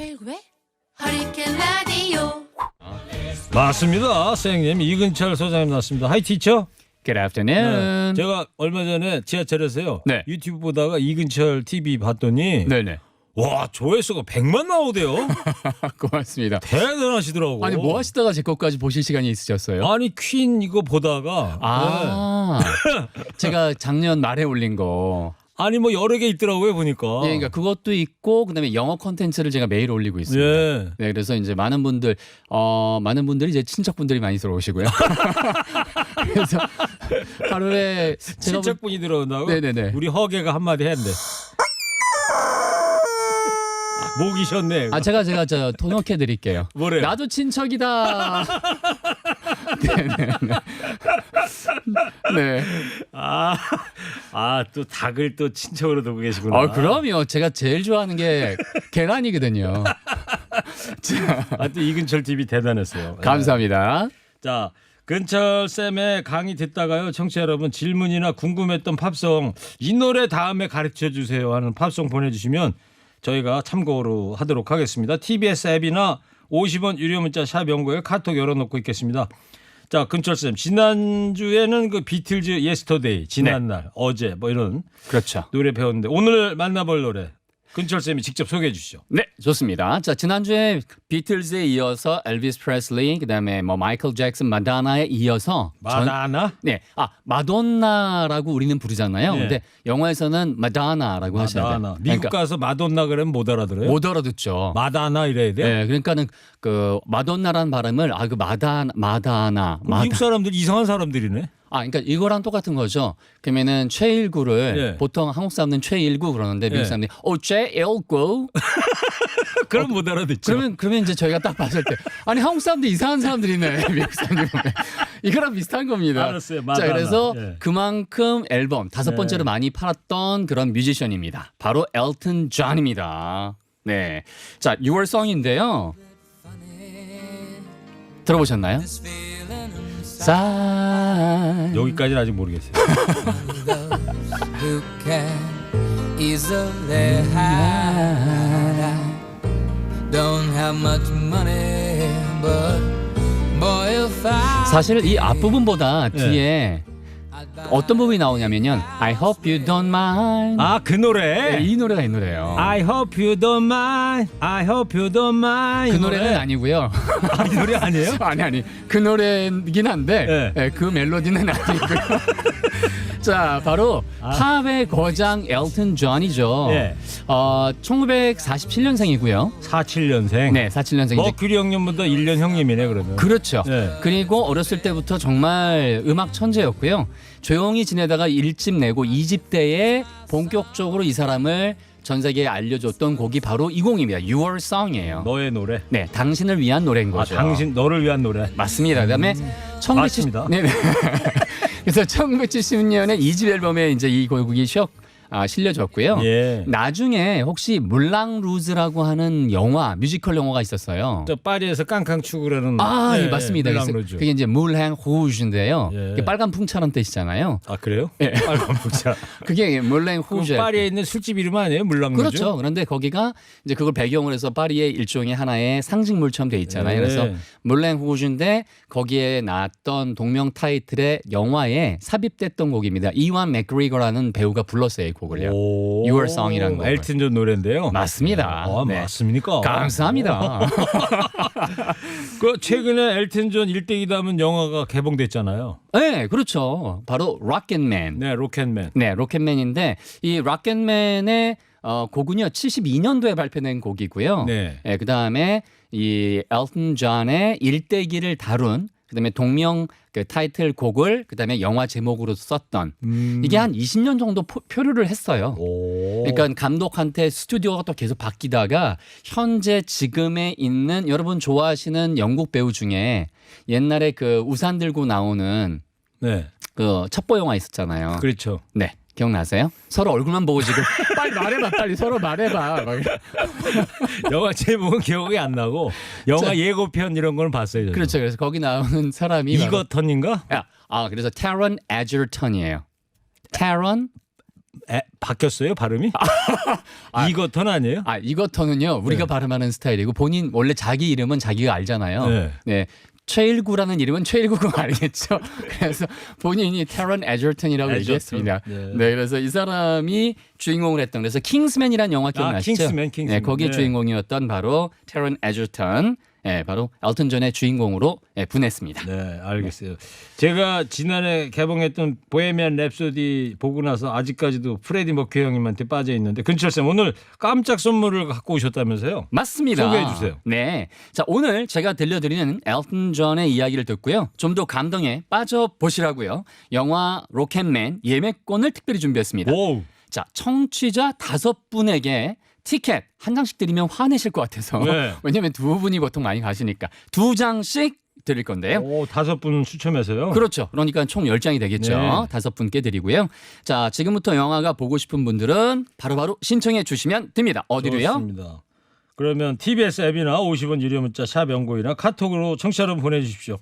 최일구의 허리케인 라디오 맞습니다. 선생님 이근철 소장님 나왔습니다. 하이 티처. Good afternoon. 제가 얼마 전에 지하철에서요. 네. 유튜브 보다가 이근철 TV 봤더니 네 네. 와 조회수가 100만 나오대요. 고맙습니다. 대단하시더라고. 아니 뭐 하시다가 제 것까지 보실 시간이 있으셨어요? 아니 퀸 이거 보다가 아, 제가 작년 말에 올린 거. 네. 아니 뭐 여러 개 있더라고요 보니까. 예, 그러니까 그것도 있고 그다음에 영어 컨텐츠를 제가 매일 올리고 있습니다. 예. 네, 그래서 이제 많은 분들, 어, 많은 분들이 이제 친척분들이 많이 들어오시고요. 그래서 하루에 제가 친척분이 들어온다고? 네네네. 우리 허개가 한마디 했는데. 목이 쉬었네. 아 제가 제가 저 통역해 드릴게요. 뭐래요? 나도 친척이다. 네네. 네. 아, 아, 또 닭을 또 친척으로 두고 계시구나. 아 그럼요. 제가 제일 좋아하는 게 계란이거든요. 자, 아, 또 이근철 TV 대단했어요. 예. 감사합니다. 자, 근철 쌤의 강의 듣다가요, 청취자 여러분 질문이나 궁금했던 팝송 이 노래 다음에 가르쳐 주세요 하는 팝송 보내주시면 저희가 참고로 하도록 하겠습니다. TBS 앱이나 50원 유료 문자 샵 연구에 카톡 열어놓고 있겠습니다. 자, 근철 쌤 지난주에는 그 비틀즈 예스터데이 지난날 어제 뭐 이런 그렇죠. 노래 배웠는데 오늘 만나볼 노래 근철 쌤이 직접 소개해 주시죠. 네, 좋습니다. 자, 지난주에 비틀즈에 이어서 엘비스 프레슬리, 그다음에 뭐 마이클 잭슨, 마다나에 이어서 전- 마다나 네, 아 마돈나라고 우리는 부르잖아요. 네. 근데 영화에서는 마다나라고 하셔야 돼요. 마다나 미국 그러니까 가서 마돈나 그러면 못 알아들어요? 못 알아듣죠. 마다나 이래야 돼 요? 네, 그러니까는 그 마돈나라는 발음을 아 그 마다 마다나 마다 미국 사람들 이상한 사람들이네. 아 그러니까 이거랑 똑같은 거죠. 그러면은 최일구를 예. 보통 한국 사람들은 최일구 그러는데 미국 예. 사람들이 어 최일구 그럼 못 알아듣죠. 그러면 그러면 이제 저희가 딱 봤을 때 아니 한국 사람들 이상한 사람들이네 미국 사람들 보면 이거랑 비슷한 겁니다. 알았어요. 자 마다나. 그래서 예. 그만큼 앨범 다섯 네. 번째로 많이 팔았던 그런 뮤지션입니다. 바로 엘튼 존입니다. 네, 자 6월송인데요. 들어보셨나요? 사 여기까지는 아직 모르겠어요. who can easily hide. I don't have much money, but boy, if I 사실 이 앞부분보다 네. 뒤에 어떤 부분이 나오냐면요. I hope you don't mind. 아그 네, 노래. 이 노래가 이 노래예요. I hope you don't mind. I hope you don't mind. 그이 노래는 노래. 아니고요. 아, 이 노래 아니에요? 아니 아니 그 노래긴 한데 네. 예, 그 멜로디는 아니고요. 자 바로 팝의 거장 엘튼 존이죠. 아. 예. 어 1947년생이고요. 47년생. 네, 47년생. 뭐 이제 규리 형님보다 1년 형님이네 그러면. 그렇죠. 네. 그리고 어렸을 때부터 정말 음악 천재였고요. 조용히 지내다가 1집 내고 2집 때에 본격적으로 이 사람을 전 세계에 알려줬던 곡이 바로 이 곡입니다. Your Song이에요. 너의 노래. 네, 당신을 위한 노래인 아 거죠. 당신 너를 위한 노래. 맞습니다. 그다음에 1970 맞습니다. 네. 네. 그래서 1970년에 2집 앨범에 이제 이 곡이 쉬었 아, 실려졌고요. 예. 나중에 혹시 물랑 루즈라고 하는 영화 뮤지컬 영화가 있었어요. 저 파리에서 깡깡 추구라는. 아, 예, 예, 맞습니다. 그래서 물랑 루즈. 그게 이제 물행 후우즈인데요. 예. 빨간 풍차란 뜻이잖아요. 아 그래요? 예. 빨간 부자. 그게 물랭 그 후우즈. 파리에 있는 술집 이름 아니에요? 물랑 루즈. 그렇죠. 그런데 거기가 이제 그걸 배경으로 해서 파리의 일종의 하나의 상징물처럼 돼 있잖아요. 네. 그래서 물랭 후우즈인데 거기에 나왔던 동명 타이틀의 영화에 삽입됐던 곡입니다. 이완 맥그리거라는 배우가 불렀어요, 이 곡을요. 오. Your Song이라는 곡을. 엘튼 존 노래인데요. 맞습니다. 아, 네. 맞습니까? 감사합니다. 그 최근에 엘튼 존 일대기 담은 영화가 개봉됐잖아요. 네, 그렇죠. 바로 락앤맨. 네, 로켓맨. 네, 로켓맨인데 이 락앤맨의 어, 곡은요 72년도에 발표된 곡이고요. 네. 예, 그다음에 이 엘튼 존의 일대기를 다룬 그다음에 동명 그 타이틀 곡을 그다음에 영화 제목으로 썼던 음. 이게 한 20년 정도 포- 표류를 했어요. 오. 그러니까 감독한테 스튜디오가 또 계속 바뀌다가 현재 지금에 있는 여러분 좋아하시는 영국 배우 중에 옛날에 그 우산 들고 나오는 네. 그 첩보 영화 있었잖아요. 그렇죠. 네. 기억나세요? 서로 얼굴만 보고 지금 빨리 말해봐 빨리 서로 말해봐 막 이래. 영화 제목은 기억이 안 나고 영화 자. 예고편 이런 걸 봤어요. 저는. 그렇죠 그래서 거기 나오는 사람이 바로- 이거턴인가? 아, 아 그래서 테런 에저턴이에요 테런 에, 바뀌었어요 발음이? 이거턴 아니에요? 아 이거터는요 우리가 네. 발음하는 스타일이고 본인 원래 자기 이름은 자기가 알잖아요. 네. 네. 최일구라는 이름은 최일구가 알겠죠. 그래서 본인이 테런 에저턴이라고 에저턴? 얘기했습니다. 네. 네. 그래서 이 사람이 주인공을 했던 그래서 킹스맨이라는 영화 기억나시죠? 킹스맨, 킹스맨. 네, 거기 네. 주인공이었던 바로 테런 에저턴. 예, 바로 엘튼 존의 주인공으로 예, 분했습니다. 네, 알겠어요. 제가 지난해 개봉했던 보헤미안 랩소디 보고 나서 아직까지도 프레디 머큐 형님한테 빠져 있는데 근철 쌤 오늘 깜짝 선물을 갖고 오셨다면서요? 맞습니다. 소개해 주세요. 네. 자, 오늘 제가 들려드리는 엘튼 존의 이야기를 듣고요. 좀 더 감동에 빠져 보시라고요. 영화 로켓맨 예매권을 특별히 준비했습니다. 오, 자, 청취자 다섯 분에게 티켓 한 장씩 드리면 화내실 것 같아서. 네. 왜냐면 두 분이 보통 많이 가시니까 두 장씩 드릴 건데요. 오 다섯 분 추첨해서요. 그렇죠. 그러니까 총 10장이 되겠죠. 네. 다섯 분께 드리고요. 자, 지금부터 영화가 보고 싶은 분들은 바로바로 신청해 주시면 됩니다. 어디로요? 좋습니다. 그러면 TBS 앱이나 50원 유료 문자 샵 연고이나 카톡으로 청취자 여러분 보내주십시오.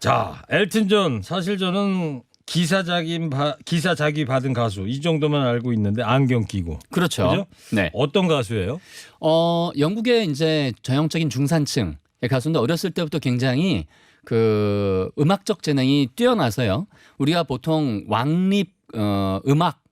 자, 엘튼 존 사실 저는 기사자기 기사자기 받은 가수 이 정도만 알고 있는데 안경 끼고 그렇죠. 그죠? 네. 어떤 가수예요? 어, 영국의 이제 전형적인 중산층의 가수인데 어렸을 때부터 굉장히 그 음악적 재능이 뛰어나서요. 우리가 보통 왕립 어, 음악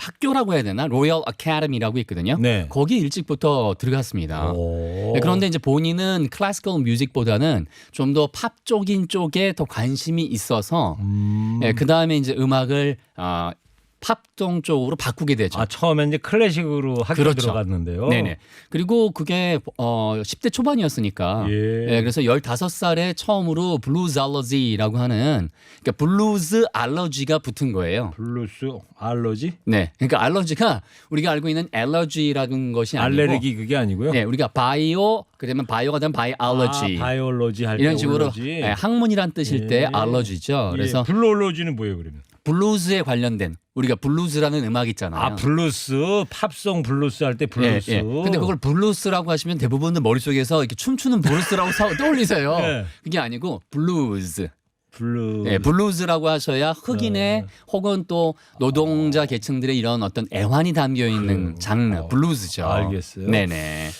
학 학교라고 해야 되나? 로열 아카데미라고 있거든요. 네. 거기 일찍부터 들어갔습니다. 오. 네, 그런데 이제 본인은 클래시컬 뮤직보다는 좀 더 팝 쪽인 쪽에 더 관심이 있어서 음. 그 다음에 이제 음악을 아, 팝동 쪽으로 바꾸게 되죠. 아 처음에 이제 클래식으로 학교 그렇죠. 들어갔는데요. 네네. 그리고 그게 어 10대 초반이었으니까. 예. 예, 그래서 15살에 처음으로 블루즈 알러지라고 하는 그러니까 블루즈 알러지가 붙은 거예요. 블루스 알러지? 네. 그러니까 알러지가 우리가 알고 있는 알러지라는 것이 아니고 알레르기 그게 아니고요. 네, 우리가 바이오 그러면 바이오가 되면 바이 알러지. 아, 바이올로지 할때 이런 식으로. 예, 학문이란 뜻일 때 예. 알러지죠. 그래서 예, 블루올로지는 뭐예요 그러면? 블루즈에 관련된 우리가 블루즈라는 음악 있잖아요. 아 블루스 팝송 블루스 할 때 블루스. 예, 예. 근데 그걸 블루스라고 하시면 대부분은 머릿속에서 이렇게 춤추는 블루스라고 사- 떠올리세요. 네. 그게 아니고 블루즈. 블루. 예, 블루즈라고 하셔야 흑인의 혹은 또 노동자 계층들의 이런 어떤 애환이 담겨 있는 장르 블루즈죠. 알겠어요. 네네.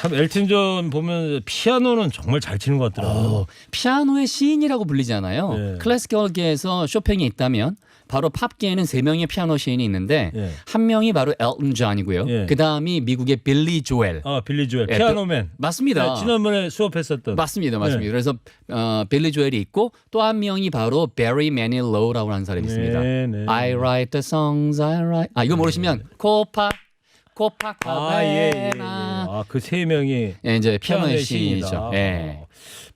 참 엘튼 존 보면 피아노는 정말 잘 치는 것 같더라고요. 어, 피아노의 시인이라고 불리잖아요. 네. 클래시컬계에서 쇼팽이 있다면 바로 팝계에는 세 명의 피아노 시인이 있는데 예. 한 명이 바로 엘튼 존이고요. 예. 그 다음이 미국의 빌리 조엘. 아 빌리 조엘 예, 피아노맨. 맞습니다. 네, 지난번에 수업했었던. 맞습니다, 맞습니다. 네. 그래서 어, 빌리 조엘이 있고 또 한 명이 바로 베리 매닐로우라고 하는 사람이 있습니다. 네, 네. I write the songs I write. 아 이거 모르시면 코파 아, 예, 예, 예. 코파카베나. 아, 그 세 명이 예, 이제 피아노의 시인이죠. 시인이다. 예.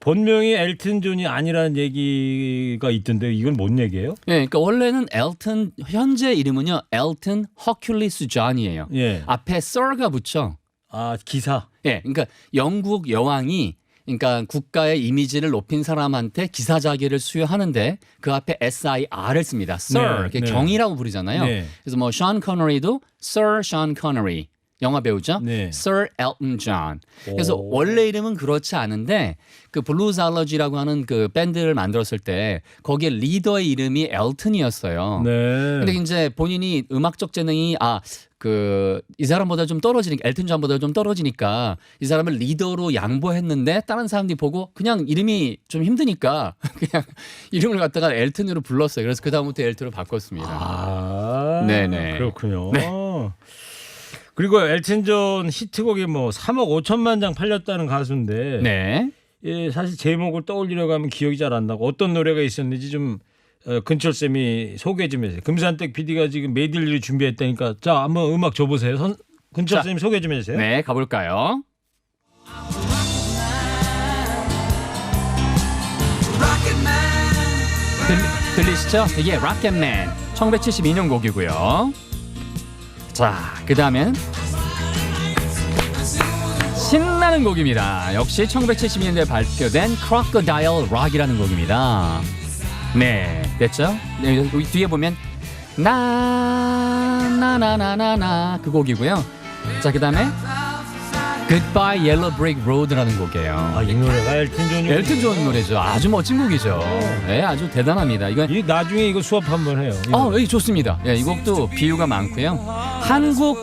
본명이 엘튼 존이 아니라는 얘기가 있던데 이건 뭔 얘기예요? 예, 그러니까 원래는 엘튼 현재 이름은요 엘튼 허큘리스 존이에요. 예. 앞에 sir가 붙죠. 아 기사. 예, 그러니까 영국 여왕이 그러니까 국가의 이미지를 높인 사람한테 기사 자기를 수여하는데 그 앞에 SIR을 씁니다. Sir, 네, 네. 경이라고 부르잖아요. 네. 그래서 뭐 션 커너리도 Sir Sean Connery 영화 배우죠. 네. Sir Elton John. 그래서 오. 원래 이름은 그렇지 않은데 그 블루즈 알러지라고 하는 그 밴드를 만들었을 때 거기에 리더의 이름이 엘튼이었어요. 네. 근데 이제 본인이 음악적 재능이 아 그 이 사람보다 좀 떨어지니까 엘튼 존보다 좀 떨어지니까 이 사람을 리더로 양보했는데 다른 사람들이 보고 그냥 이름이 좀 힘드니까 그냥 이름을 갖다가 엘튼으로 불렀어요. 그래서 그 다음부터 엘튼으로 바꿨습니다. 아, 네네. 그렇군요. 그리고 엘튼 존 히트곡이 뭐 3억 5천만 장 팔렸다는 가수인데 네. 예, 사실 제목을 떠올리려고 하면 기억이 잘 안 나고 어떤 노래가 있었는지 좀 어, 근철 쌤이 소개 좀 해주세요. 금산댁 PD가 지금 메들리를 준비했다니까 자 한번 음악 줘보세요. 선, 근철 자. 쌤 소개 좀 해주세요. 네, 가볼까요? 들, 들리시죠? 이게 락앤맨 1972년 곡이고요. 자, 그 다음엔 신나는 곡입니다. 역시 1972년도에 발표된 Crocodile Rock이라는 곡입니다. 네, 됐죠? 네, 여기 뒤에 보면 나 나 나 나 나 나 그 곡이고요. 자, 그 다음에 Goodbye Yellow Brick Road라는 곡이에요. 아, 이 노래가 엘튼 존이 엘튼 존 노래죠. 아주 멋진 곡이죠. 네, 아주 대단합니다. 이건 이 나중에 이거 수업 한번 해요. 이거. 어, 예, 좋습니다. 예, 이 곡도 비유가 많고요. 한국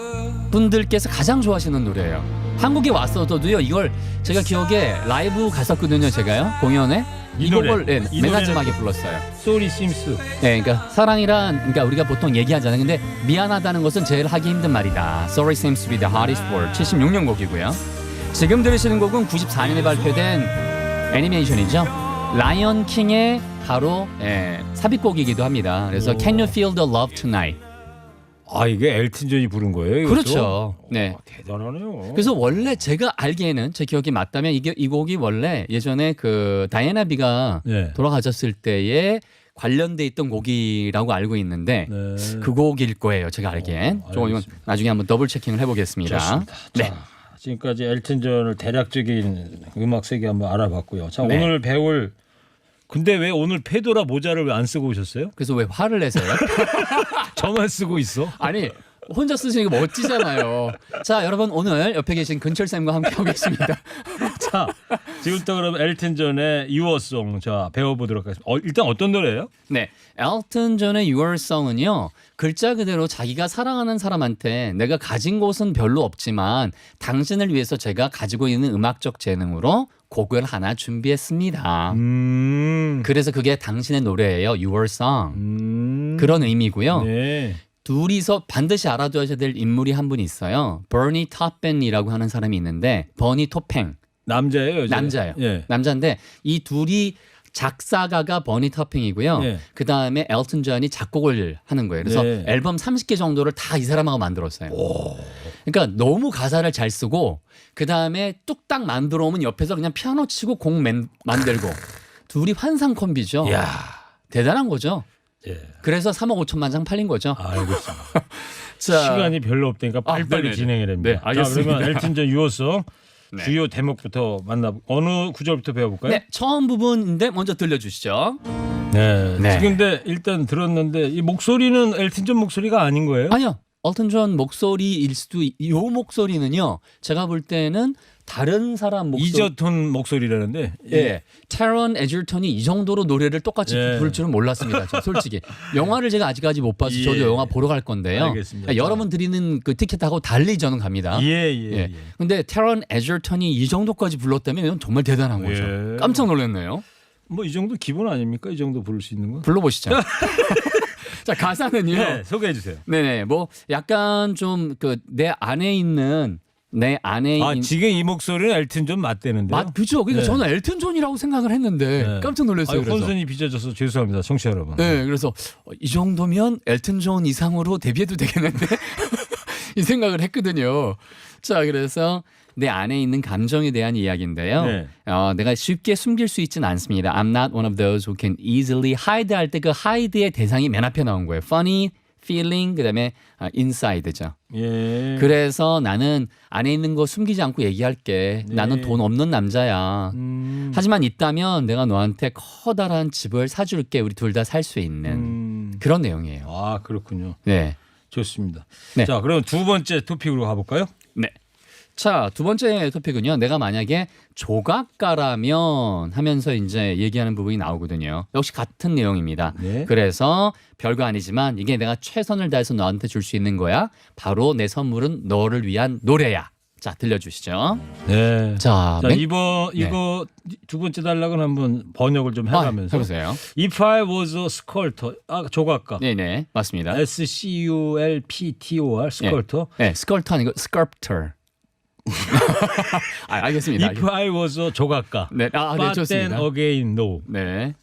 분들께서 가장 좋아하시는 노래예요. 한국에 왔어도요. 이걸 제가 기억에 라이브 갔었거든요. 제가요 공연에 이 노래. 곡을 예, 이 맨 노래는 마지막에 불렀어요. 소리 심스. 예, 그러니까 사랑이란 그러니까 우리가 보통 얘기하잖아요. 근데 미안하다는 것은 제일 하기 힘든 말이다. Sorry seems to be the hardest word. 76년 곡이고요. 지금 들으시는 곡은 94년에 발표된 애니메이션이죠. 라이언 킹의 바로 예, 삽입곡이기도 합니다. 그래서 오. Can you feel the love tonight? 아 이게 엘튼 존이 부른 거예요? 이것도? 그렇죠. 네. 아, 대단하네요. 그래서 원래 제가 알기에는 제 기억이 맞다면 이게 이 곡이 원래 예전에 그 다이애나 비가 네. 돌아가셨을 때에 관련돼 있던 곡이라고 알고 있는데 네. 그 곡일 거예요. 제가 알기엔. 어, 조금 이건. 나중에 한번 더블 체킹을 해보겠습니다. 좋습니다. 네. 자, 지금까지 엘튼 존을 대략적인 음악 세계 한번 알아봤고요. 자 네. 오늘 배울 근데 왜 오늘 페도라 모자를 왜 안 쓰고 오셨어요? 그래서 왜 화를 내세요? 저만 쓰고 있어. 아니 혼자 쓰시는 게 멋지잖아요. 자 여러분 오늘 옆에 계신 근철 쌤과 함께 하겠습니다. 자 지금부터 그럼 엘튼 존의 유어송 자 배워보도록 하겠습니다. 어, 일단 어떤 노래예요? 네, 엘튼 존의 Your Song은요 글자 그대로 자기가 사랑하는 사람한테 내가 가진 것은 별로 없지만 당신을 위해서 제가 가지고 있는 음악적 재능으로 곡을 하나 준비했습니다. 음. 그래서 그게 당신의 노래예요, Your Song. 음. 그런 의미고요. 네. 둘이서 반드시 알아두셔야 될 인물이 한 분 있어요. 버니 토펜이라고 하는 사람이 있는데 버니 토팽 남자예요, 여자? 남자예요. 예. 남자인데 이 둘이 작사가가 버니 터핑이고요. 네. 그 다음에 엘튼 존이 작곡을 하는 거예요. 그래서 네. 앨범 30개 정도를 다 이 사람하고 만들었어요. 그러니까 너무 가사를 잘 쓰고 그 다음에 뚝딱 만들어 오면 옆에서 그냥 피아노 치고 곡 맨- 만들고 둘이 환상 콤비죠. 야. 대단한 거죠. 예. 그래서 3억 5천만 장 팔린 거죠. 알겠습니다. 자, 시간이 별로 없으니까 아, 빨리빨리 네네네. 진행해야 됩니다. 네, 알겠습니다. 자, 그러면 엘튼 존 유어송 네. 주요 대목부터 만나 어느 구절부터 배워볼까요? 네, 처음 부분인데 먼저 들려주시죠. 네. 네. 지금 근데 일단 들었는데 이 목소리는 엘튼 존 목소리가 아닌 거예요? 아니요. 얼튼 존 목소리일 수도 있- 요 목소리는요. 제가 볼 때는 다른 사람 목소리 이저톤 목소리라는데 예. 테런 에줄턴이 이 정도로 노래를 똑같이 예. 부를 줄은 몰랐습니다. 저 솔직히. 영화를 제가 아직까지 못 봐서 저도 예. 영화 보러 갈 건데요. 알겠습니다. 그러니까 여러분 드리는 그 티켓하고 달리 저는 갑니다. 예, 예, 예. 예. 근데 테런 에줄턴이 이 정도까지 불렀다면 정말 대단한 거죠. 예. 깜짝 놀랐네요. 뭐 이 정도 기본 아닙니까? 이 정도 부를 수 있는 건? 불러보시죠. 자 가사는요. 네, 소개해 주세요. 네네 뭐 약간 좀 그 내 안에 있는 내 안에 아, 있는 지금 이 목소리는 엘튼 존 맞대는데요. 맞 그죠. 그러니까 네. 저는 엘튼 존이라고 생각을 했는데 네. 깜짝 놀랐어요. 아유, 그래서. 혼선이 빚어져서 죄송합니다, 청취자 여러분. 네, 그래서 어, 이 정도면 엘튼 존 이상으로 데뷔해도 되겠는데 이 생각을 했거든요. 자, 그래서 내 안에 있는 감정에 대한 이야기인데요. 네. 어, 내가 쉽게 숨길 수 있지는 않습니다. I'm not one of those who can easily hide 할 때 그 hide의 대상이 맨 앞에 나온 거예요. funny, feeling, 그다음에 아, inside죠. 예. 그래서 나는 안에 있는 거 숨기지 않고 얘기할게. 네. 나는 돈 없는 남자야. 음, 하지만 있다면 내가 너한테 커다란 집을 사줄게. 우리 둘 다 살 수 있는 음. 그런 내용이에요. 아, 그렇군요. 네. 좋습니다. 네. 자, 그럼 두 번째 토픽으로 가볼까요? 네. 자, 두 번째 토픽은요. 내가 만약에 조각가라면 하면서 이제 얘기하는 부분이 나오거든요. 역시 같은 내용입니다. 네. 그래서 별거 아니지만 이게 내가 최선을 다해서 너한테 줄 수 있는 거야. 바로 내 선물은 너를 위한 노래야. 자, 들려주시죠. 네. 자, 자, 맨- 이번 네. 이거 두 번째 단락은 한번 번역을 좀 아, 해가면서 해보세요. If I was a sculptor, 아 조각가, 네네, 맞습니다. S C U L P T O R, sculptor. 네, 스컬터 아니고 sculptor. 아, 알겠습니다. If I was a 조각가, 네, 아, 네, but 좋습니다. then again no. 네,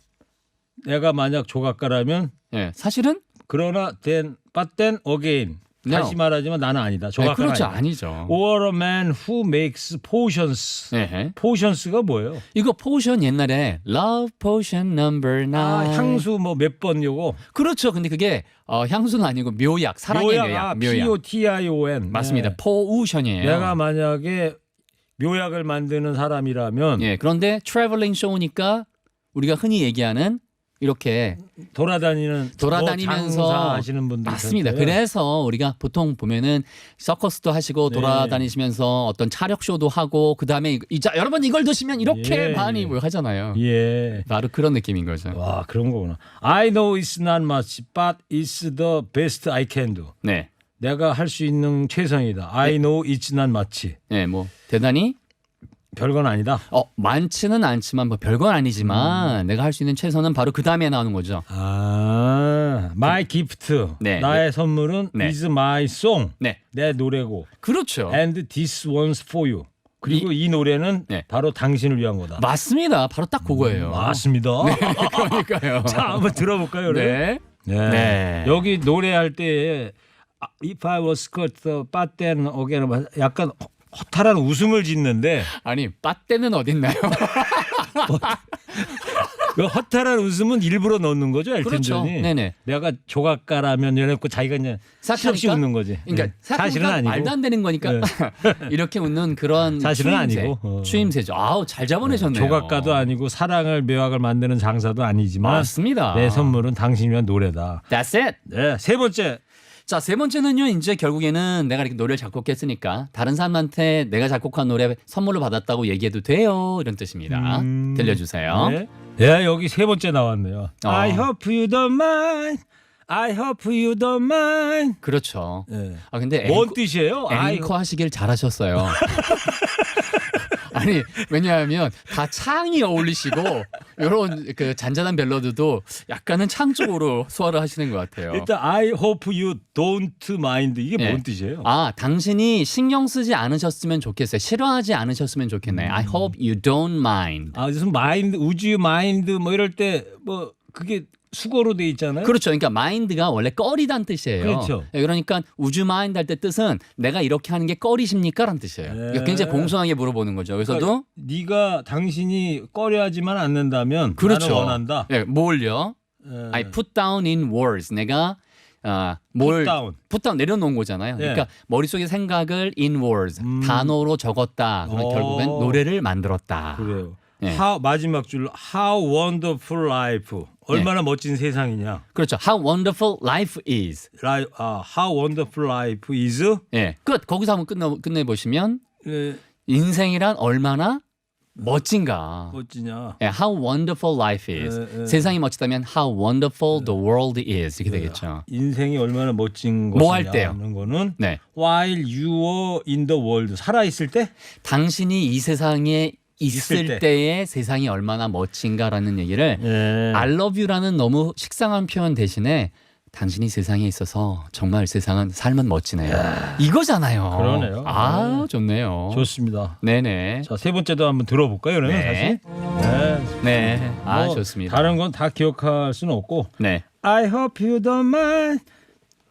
내가 만약 조각가라면 네, 사실은 그러나 then, but then again. No. 다시 말하지만 나는 아니다. 네, 조각가가 그렇죠, 아니다. 아니죠. Or a man who makes potions. 네, 포션스가 뭐예요? 이거 포션 옛날에 Love Potion Number Nine. 아, 향수 뭐 몇 번 요거. 그렇죠. 근데 그게 어, 향수는 아니고 묘약, 사랑의 묘약, 묘약, 아, 묘약. P O T I O N. 맞습니다. 네. 포우션이에요. 내가 만약에 묘약을 만드는 사람이라면 예, 그런데 트래블링 쇼니까 우리가 흔히 얘기하는 이렇게 돌아다니는 돌아다니면서 뭐 장사하시는 분들 맞습니다. 있었대요. 그래서 우리가 보통 보면은 서커스도 하시고 네. 돌아다니시면서 어떤 차력 쇼도 하고 그 다음에 이자 여러분 이걸 드시면 이렇게 예, 많이 예. 뭐 하잖아요. 예. 바로 그런 느낌인 거죠. 와 그런 거구나. I know it's not much, but it's the best I can do. 네, 내가 할 수 있는 최선이다. I know it's not much. 네, 뭐 대단히 별건 아니다. 어 많지는 않지만 뭐 별건 아니지만 음. 내가 할 수 있는 최선은 바로 그 다음에 나오는 거죠. 아, my gift. 네. 나의 선물은 네. is my song. 네, 내 노래고. 그렇죠. And this one's for you. 그리고 이, 노래는 네. 바로 당신을 위한 거다. 맞습니다. 바로 딱 그거예요. 맞습니다. 그러니까요. 자, 한번 들어볼까요, 그래? 네. 네. 네. 여기 노래할 때 아, If I was cut, but then again 약간 허- 허탈한 웃음을 짓는데 아니 빠떼는 어딨나요? 그 허탈한 웃음은 일부러 넣는 거죠, 그렇죠. 존이. 네네. 내가 조각가라면 연했고 자기가 그냥 실없이 웃는 거지. 그러니까 네. 사실은 아니고. 말도 안 되는 거니까 네. 이렇게 웃는 그런 사실은 추임새, 아니고. 어. 추임새죠. 아우 잘 잡아내셨네요. 조각가도 아니고 사랑을 묘학을 만드는 장사도 아니지만 맞습니다. 내 선물은 당신을 위한 노래다. That's it. 네, 세 번째. 자, 세 번째는요. 이제 결국에는 내가 이렇게 노래를 작곡했으니까 다른 사람한테 내가 작곡한 노래 선물로 받았다고 얘기해도 돼요. 이런 뜻입니다. 음, 들려주세요. 네. 예, 여기 세 번째 나왔네요. 어. I hope you don't mind. I hope you don't mind. 그렇죠. 예. 아 근데 뭔 앵커, 뜻이에요? I 앵커 하시길 잘하셨어요. 아니 왜냐하면 다 창이 어울리시고 이런 그 잔잔한 멜로디도 약간은 창 쪽으로 소화를 하시는 것 같아요. 일단 I hope you don't mind 이게 예. 뭔 뜻이에요? 아, 당신이 신경 쓰지 않으셨으면 좋겠어요. 싫어하지 않으셨으면 좋겠네. 음. I hope you don't mind. 아, 무슨 mind, would you mind 뭐 이럴 때 뭐 그게 수거로 돼 있잖아요. 그렇죠. 그러니까 mind가 원래 꺼리단 뜻이에요. 그렇죠. 예, 그러니까 you mind 할때 뜻은 내가 이렇게 하는 게 꺼리십니까라는 뜻이에요. 네. 그러니까 굉장히 공손하게 물어보는 거죠. 그래서도 그러니까 네가 당신이 꺼려하지만 않는다면 그렇죠. 나는 원한다. 예, 뭘요? 예. I put down in words. 내가 아, 뭘 Put down. put down 내려놓은 거잖아요. 예. 그러니까 머릿속에 생각을 in words 음. 단어로 적었다. 그럼 어. 결국엔 노래를 만들었다. 그래요. 예. How, 마지막 줄 How wonderful life. 얼마나 멋진 세상이냐. 그렇죠. How wonderful life is. Li- 아, how wonderful life is. 예. 끝. 거기서 한번 끝내 끝내 보시면 예, 인생이란 얼마나 멋진가. 멋지냐. 예, how wonderful life is. 예, 예. 세상이 멋지다면 how wonderful the world is 이렇게 되겠죠. 인생이 얼마나 멋진 뭐할 것이냐는 거는 네. while you were in the world 살아 있을 때 당신이 이 세상에 있을, 때. 때의 세상이 얼마나 멋진가라는 얘기를 예. I love you라는 너무 식상한 표현 대신에 당신이 세상에 있어서 정말 세상은 삶은 멋지네요. 이거잖아요. 그러네요. 아, 좋네요. 좋습니다. 네네. 자, 세 번째도 한번 들어볼까요, 그러면 네. 다시? 네. 네. 아, 뭐 좋습니다. 다른 건 다 기억할 수는 없고 네. I hope you don't mind.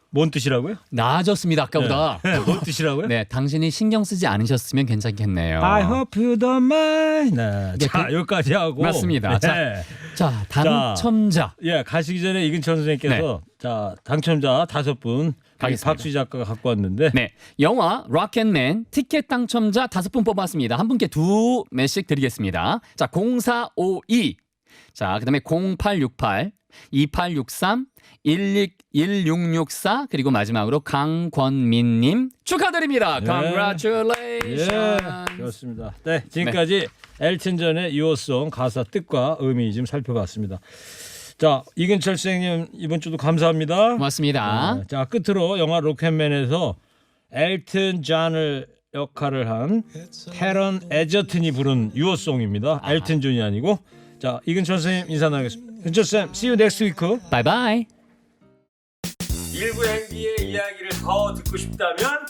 뭔 뜻이라고요? 나아졌습니다. 아까보다. 네, 뭔 뜻이라고요? 네, 당신이 신경 쓰지 않으셨으면 괜찮겠네요. I hope you don't mind. 네. 네, 자, 그- 여기까지 하고. 맞습니다. 네. 자, 자, 당첨자. 예, 가시기 전에 이근천 선생님께서 자, 당첨자 다섯 분 가겠습니다. 박수 작가가 갖고 왔는데 네, 영화 락앤맨 티켓 당첨자 다섯 분 뽑았습니다. 한 분께 두 매씩 드리겠습니다. 자, 0452. 자, 그다음에 0868, 2863, 1664 그리고 마지막으로 강권민 님 축하드립니다. 네. Congratulations. 예, 그렇습니다. 네, 지금까지 엘튼 존의 유어송 가사 뜻과 의미 좀 살펴봤습니다. 자, 이근철 선생님 이번 주도 감사합니다. 고맙습니다. 네, 자, 끝으로 영화 로켓맨에서 엘튼 존을 역할을 한 테런 에저튼이 부른 유어송입니다. 엘튼 존이 아니고 자, 이근철 선생님 인사 나누겠습니다. 근철 쌤, see you next week. 바이바이. 일부 행기의 이야기를 더 듣고 싶다면